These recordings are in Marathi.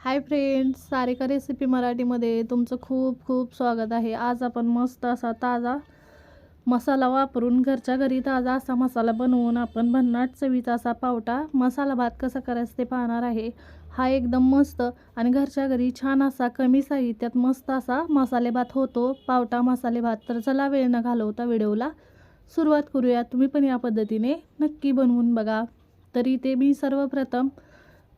हाय फ्रेंड्स सारिका रेसिपी मराठीमध्ये तुमचं खूप खूप स्वागत आहे. आज आपण मस्त असा ताजा मसाला वापरून घरच्या घरी ताजा असा मसाला बनवून आपण भन्नाट चवीचा असा पावटा मसाला भात कसा करायचा ते पाहणार आहे. हा एकदम मस्त आणि घरच्या घरी छान असा कमी साहित्यात मस्त असा मसाले भात होतो. पावटा मसाले भात तर चला वेळ न घालवता व्हिडिओला सुरुवात करूया. तुम्ही पण या पद्धतीने नक्की बनवून बघा. तरी ते मी सर्वप्रथम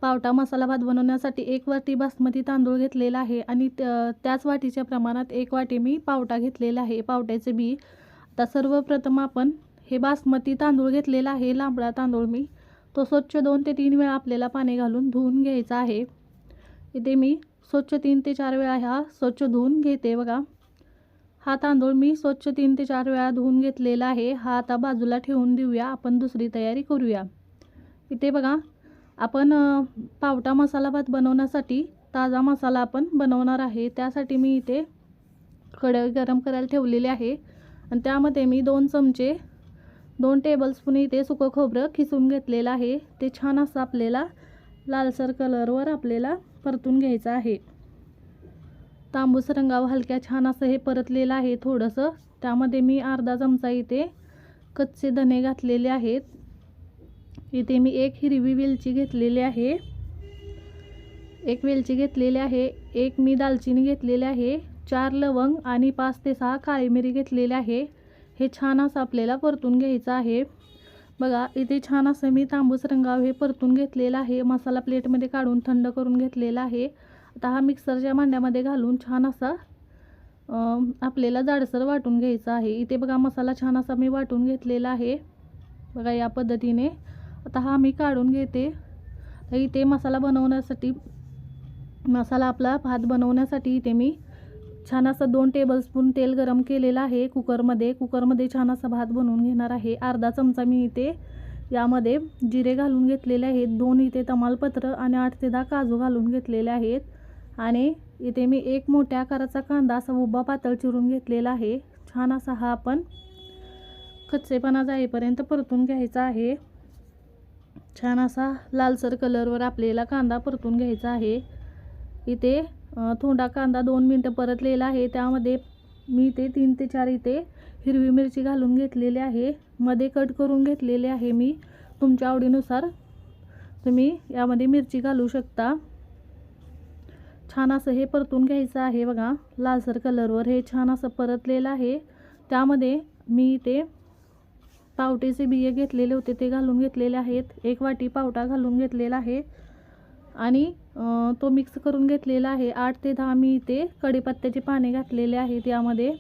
पावटा मसाला भात बनवण्यासाठी एक वाटी बासमती तांदूळ घेतलेला आहे आणि त्या- त्याच वाटीच्या प्रमाणात एक वाटी मी पावटा घेतलेला आहे. पावट्याचे बी. आता सर्वप्रथम आपण हे बासमती तांदूळ घेतलेला आहे लांबडा तांदूळ मी. तो स्वच्छ दोन ते तीन वेळा आपल्याला पाणी घालून धुवून घ्यायचा आहे. इथे मी स्वच्छ तीन ते चार वेळा हा स्वच्छ धुवून घेते बघा. हा तांदूळ मी स्वच्छ तीन ते चार वेळा धुवून घेतलेला आहे. हा आता बाजूला ठेवून देऊया. आपण दुसरी तयारी करूया. इथे बघा आपण पावटा मसाला भात बनवण्यासाठी ताजा मसाला आपण बनवणार आहे. त्यासाठी मी इथे कढई गरम करायला ठेवलेली आहे. आणि त्यामध्ये मी दोन चमचे दोन टेबलस्पून इथे सुकं खोबरं खिसून घेतलेलं आहे. ते छान असं आपल्याला लालसर कलरवर आपल्याला परतून घ्यायचं आहे. तांबूस रंगावर हलक्या छान असं हे परतलेलं आहे थोडंसं. त्यामध्ये मी अर्धा चमचा इथे कच्चे धने घातलेले आहेत. इथे मी एक हिरवी वेलची घेतलेली आहे. एक वेलची घेतलेली आहे एक मी दालचिनी घेतलेली आहे चार लवंग आणि पाच ते सहा काळी मिरी घेतलेली आहे. हे छान असं आपल्याला परतून घ्यायचं आहे. बघा इथे छान असं मी तांबूस रंगाव हे परतून घेतलेलं आहे. मसाला प्लेटमध्ये काढून थंड करून घेतलेला आहे. आता हा मिक्सरच्या भांड्यामध्ये घालून छान असा आपल्याला जाडसर वाटून घ्यायचा आहे. इथे बघा मसाला छान असा मी वाटून घेतलेला आहे. बघा या पद्धतीने. आता हा मी काढून घेते. तर इथे मसाला बनवण्यासाठी मसाला आपला भात बनवण्यासाठी इथे मी छान असं दोन टेबलस्पून तेल गरम केलेलं आहे कुकरमध्ये. कुकरमध्ये छान असा भात बनवून घेणार आहे. अर्धा चमचा मी इथे यामध्ये जिरे घालून घेतलेले आहेत. दोन इथे तमालपत्र आणि आठ ते दहा काजू घालून घेतलेले आहेत. आणि इथे मी एक मोठ्या आकाराचा कांदा असा उभा पातळ चिरून घेतलेला आहे. छान असा हा आपण कच्चेपणा जाईपर्यंत परतून घ्यायचा आहे. छान असा लालसर कलरवर आपल्याला कांदा परतून घ्यायचा आहे. इथे थोंडा थोडा कांदा दोन मिनटं परतलेला आहे. त्यामध्ये मी इथे तीन ते चार इथे हिरवी मिरची घालून घेतलेली आहे. मध्ये कट करून घेतलेले आहे मी. तुमच्या आवडीनुसार तुम्ही यामध्ये मिरची घालू शकता. छान असं हे परतून घ्यायचं आहे बघा. लालसर कलरवर हे छान असं परतलेलं आहे. त्यामध्ये मी इथे पावटेचे बिये घेतलेले होते ते घालून घेतलेले आहेत. एक वाटी पावटा घालून घेतलेला आहे. आणि तो मिक्स करून घेतलेला आहे. आठ ते दहा मी इथे कढीपत्त्याचे पाने घातलेले आहेत यामध्ये.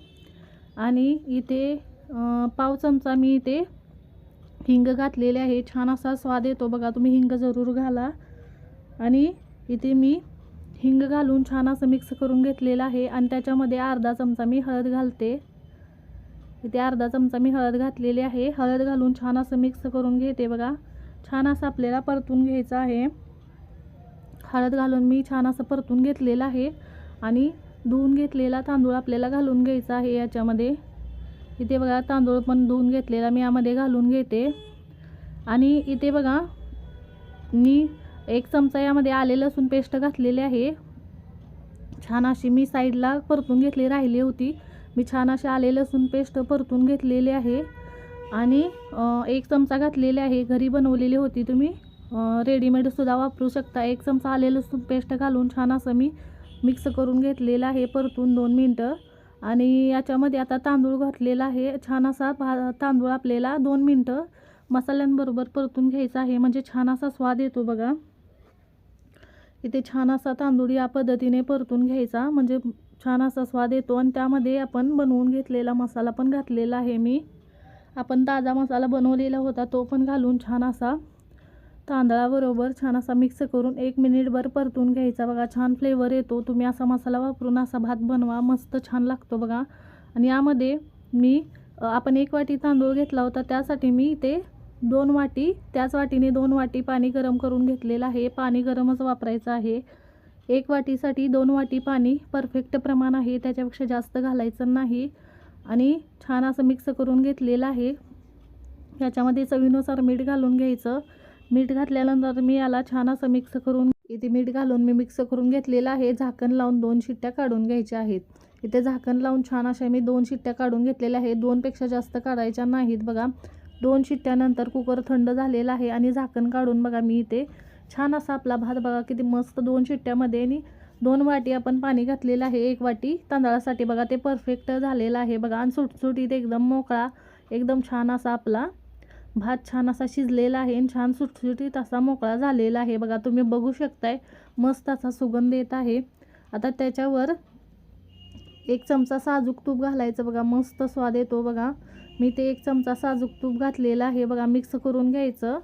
आणि इथे पाव चमचा मी इथे हिंग घातलेले आहे. छान असा स्वाद येतो बघा तुम्ही हिंग जरूर घाला. आणि इथे मी हिंग घालून छान असं मिक्स करून घेतलेलं आहे. आणि त्याच्यामध्ये अर्धा चमचा मी हळद घालते. इथे अर्धा चमचा मी हळद घातलेली आहे. हळद घालून छान असं मिक्स करून घेते बघा. छान असं आपल्याला परतून घ्यायचं आहे. हळद घालून मी छान असं परतून घेतलेलं आहे. आणि धुवून घेतलेला तांदूळ आपल्याला घालून घ्यायचा आहे याच्यामध्ये. इथे बघा तांदूळ पण धुवून घेतलेला मी यामध्ये घालून घेते. आणि इथे बघा मी एक चमचा यामध्ये आले लसूण पेस्ट घातलेली आहे. छान अशी मी साईडला परतून घेतली राहिली होती. मी छान असे आले लसूण पेस्ट परतून घेतलेली आहे. आणि एक चमचा घातलेली आहे. घरी बनवलेली होती तुम्ही. रेडीमेडसुद्धा वापरू शकता. एक चमचा आले लसूण पेस्ट घालून छान असं मी मिक्स करून घेतलेलं आहे परतून दोन मिनटं. आणि याच्यामध्ये आता तांदूळ घातलेला आहे. छान असा भा तांदूळ आपल्याला दोन मिनटं मसाल्यांबरोबर परतून घ्यायचा आहे. म्हणजे छान असा स्वाद येतो बघा. इथे छान असा तांदूळ या पद्धतीने परतून घ्यायचा. म्हणजे छान असा स्वाद येतो आणि त्यामध्ये आपण बनवून घेतलेला मसाला पण घातलेला आहे मी. आपण ताजा मसाला बनवलेला होता तो पण घालून छान असा तांदळाबरोबर छान असा मिक्स करून एक मिनिटभर परतून घ्यायचा. बघा छान फ्लेवर येतो. तुम्ही असा मसाला वापरून असा भात बनवा मस्त छान लागतो बघा. आणि यामध्ये मी आपण एक वाटी तांदूळ घेतला होता त्यासाठी मी इथे दोन वाटी त्याच वाटीने दोन वाटी पाणी गरम करून घेतलेलं आहे. पाणी गरमच वापरायचं आहे. एक वाटीसाठी दोन वाटी पाणी परफेक्ट प्रमाण आहे त्याच्यापेक्षा जास्त घालायचं नाही. आणि छान असं मिक्स करून घेतलेलं आहे. याच्यामध्ये चवीनुसार मीठ घालून घ्यायचं. मीठ घातल्यानंतर मी याला छान असं मिक्स करून इथे मीठ घालून मी मिक्स करून घेतलेलं आहे. झाकण लावून दोन शिट्ट्या काढून घ्यायच्या आहेत. इथे झाकण लावून छान अशा मी दोन शिट्ट्या काढून घेतलेल्या आहेत. दोनपेक्षा जास्त काढायच्या नाहीत बघा. दोन शिट्ट्यानंतर कुकर थंड झालेला आहे आणि झाकण काढून बघा मी इथे छान असा आपला भात बघा किती मस्त दोन शिट्ट्यामध्ये आणि दोन वाटी आपण पाणी घातलेलं आहे एक वाटी तांदळासाठी बघा ते परफेक्ट झालेलं आहे बघा. आणि सुटसुटीत एकदम मोकळा एकदम छान असा आपला भात छान असा शिजलेला आहे आणि छान सुटसुटीत असा मोकळा झालेला आहे बघा. तुम्ही बघू शकताय मस्त असा सुगंध येत आहे. आता त्याच्यावर एक चमचा साजूक तूप घालायचं बघा मस्त स्वाद येतो बघा. मी ते एक चमचा साजूक तूप घातलेलं आहे बघा मिक्स करून घ्यायचं.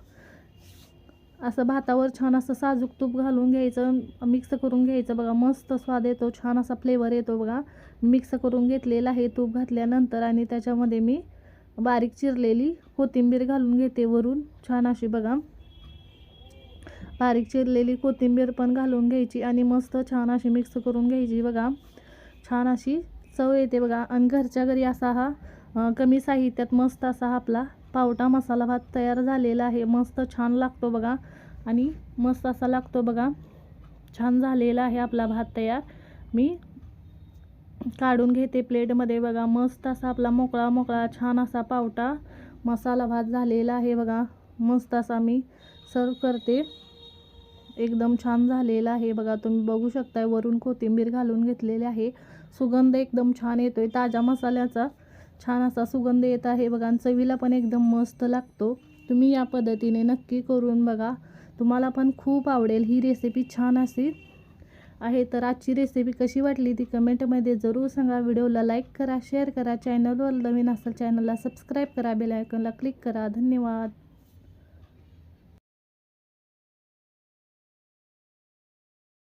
असं भातावर छान असं साजूक तूप घालून घ्यायचं मिक्स करून घ्यायचं. बघा मस्त स्वाद येतो छान असा फ्लेवर येतो बघा. मिक्स करून घेतलेला आहे तूप घातल्यानंतर आणि त्याच्यामध्ये मी बारीक चिरलेली कोथिंबीर घालून घेते वरून. छान अशी बघा. बारीक चिरलेली कोथिंबीर पण घालून घ्यायची आणि मस्त छान अशी मिक्स करून घ्यायची बघा. छान अशी चव येते बघा. आणि घरच्या घरी असा हा कमी साहित्यात मस्त असा आपला पावटा मसाला भात तयार झालेला आहे. मस्त छान लागतो बघा. आणि मस्त असा लागतो बघा. छान झालेला आहे आपला भात तयार. मी काढून घेते प्लेटमध्ये बघा. मस्त असा आपला मोकळा मोकळा छान असा पावटा मसाला भात झालेला आहे बघा. मस्त असा मी सर्व करते. एकदम छान झालेला आहे बघा. तुम्ही बघू शकताय वरून कोथिंबीर घालून घेतलेले आहे. सुगंध एकदम छान येतोय. ताज्या मसाल्याचा. छान असा सुगंध येत आहे. बघा आणि चवीला पण एकदम मस्त लागतो. तुम्ही या पद्धतीने नक्की करून बघा. तुम्हाला पण खूप आवडेल. ही रेसिपी छान अशी आहे. तर आजची रेसिपी कशी वाटली ती कमेंटमध्ये जरूर सांगा. व्हिडिओला लाईक करा शेअर करा. चॅनलवर नवीन असेल चॅनलला सबस्क्राईब करा. बेलायकनला क्लिक करा. धन्यवाद.